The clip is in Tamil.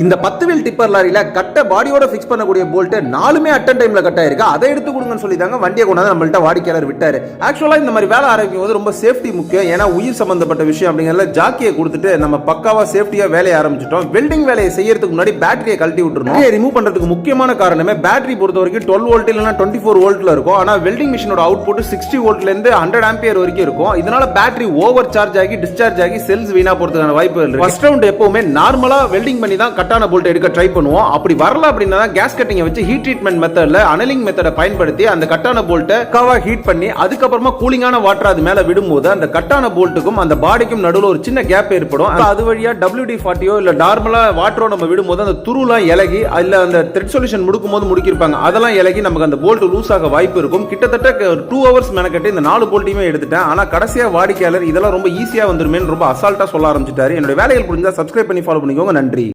இந்த பத்து வீல் டிப்பர் லாரியில கட்ட பாடியோட ஃபிக்ஸ் பண்ணக்கூடிய போல்ட் நாலுமே அட்டன் டைம்ல கட் ஆயிருக்கு? அதை எடுத்து கொடுங்கன்னு சொல்லி தாங்க வண்டியை கொண்டாந்து நம்மள்ட்ட வாடிக்கையாளர் விட்டாரு. ஆக்சுவலா இந்த மாதிரி வேலை ஆரம்பிக்கும் போது ரொம்ப சேஃப்டி முக்கியம். ஏன்னா உயிர் சம்பந்தப்பட்ட விஷயம் அப்படிங்கிறத ஜாக்கியை கொடுத்துட்டு நம்ம பக்காவா சேஃப்டியா வேலையை ஆரம்பிச்சிட்டோம். வெல்டிங் வேலையை செய்யறதுக்கு முன்னாடி பேட்டரியை கழட்டி விட்டுருணும் ரிமூவ் பண்றதுக்கு முக்கியமான காரணமே பேட்டரி பொறுத்த வரைக்கும் டுவெல் வோல்ட் இல்லைன்னா டுவெண்ட்டி ஃபோர் வோல்ட்ல இருக்கும். ஆனா வெல்டிங் மிஷினோட அவுட் புட் சிக்ஸ்டி வோல்ட்ல இருந்து ஹண்ட்ரட் ஆம்பியர் வரைக்கும் இருக்கும். இதனால பேட்டரி ஓவர் சார்ஜ் ஆகி டிஸ்சார்ஜ் ஆகி செல்ஸ் வீணா போறதுக்கான வாய்ப்பு இருக்கு. ஃபர்ஸ்ட் ரவுண்ட் எப்பவுமே நார்மலா வெல்டிங் பண்ணி தான் கட்டான போல்ட் எடுக்க ட்ரை பண்ணுவோம். அப்படி வரல அப்படின்னா கேஸ் கட்டிங்கை வச்சு ஹீட் ட்ரீட்மெண்ட் மெத்தட்ல அனலிங் மெத்தடை பயன்படுத்தி அந்த கட்டான போல்ட்டை கவா ஹீட் பண்ணி அதுக்கப்புறமா கூலிங்கான வாட்டர் அது மேல விடும்போது அந்த கட்டான போல்ட்டுக்கும் அந்த பாடிக்கும் நடுவில் ஒரு சின்ன கேப் ஏற்படும். அது வழியா டபிள்யூ ஃபார்ட்டியோ இல்ல நார்மலா வாட்டரோ நம்ம விடும்போது அந்த துருலாம் இலகி அதில் அந்த த்ரெட் சொல்யூஷன் முடிக்கும் போது முடிக்கிருப்பாங்க அதெல்லாம் இலகி நமக்கு அந்த போல்ட் லூஸ் ஆக வாய்ப்பு இருக்கும். கிட்டத்தட்ட டூ ஹவர்ஸ் மெனக்கட்டு இந்த நாலு போல்ட்டையுமே எடுத்துட்டேன். ஆனா கடைசியா வாடிக்கையாளர் இதெல்லாம் ரொம்ப ஈஸியா வந்துருமேன்னு ரொம்ப அசால்ட்டா சொல்ல ஆரம்பிச்சிட்டாரு. என்னோட வேலைகள் புரிஞ்சா சப்ஸ்கிரைப் பண்ணி ஃபாலோ பண்ணிக்கோங்க. நன்றி.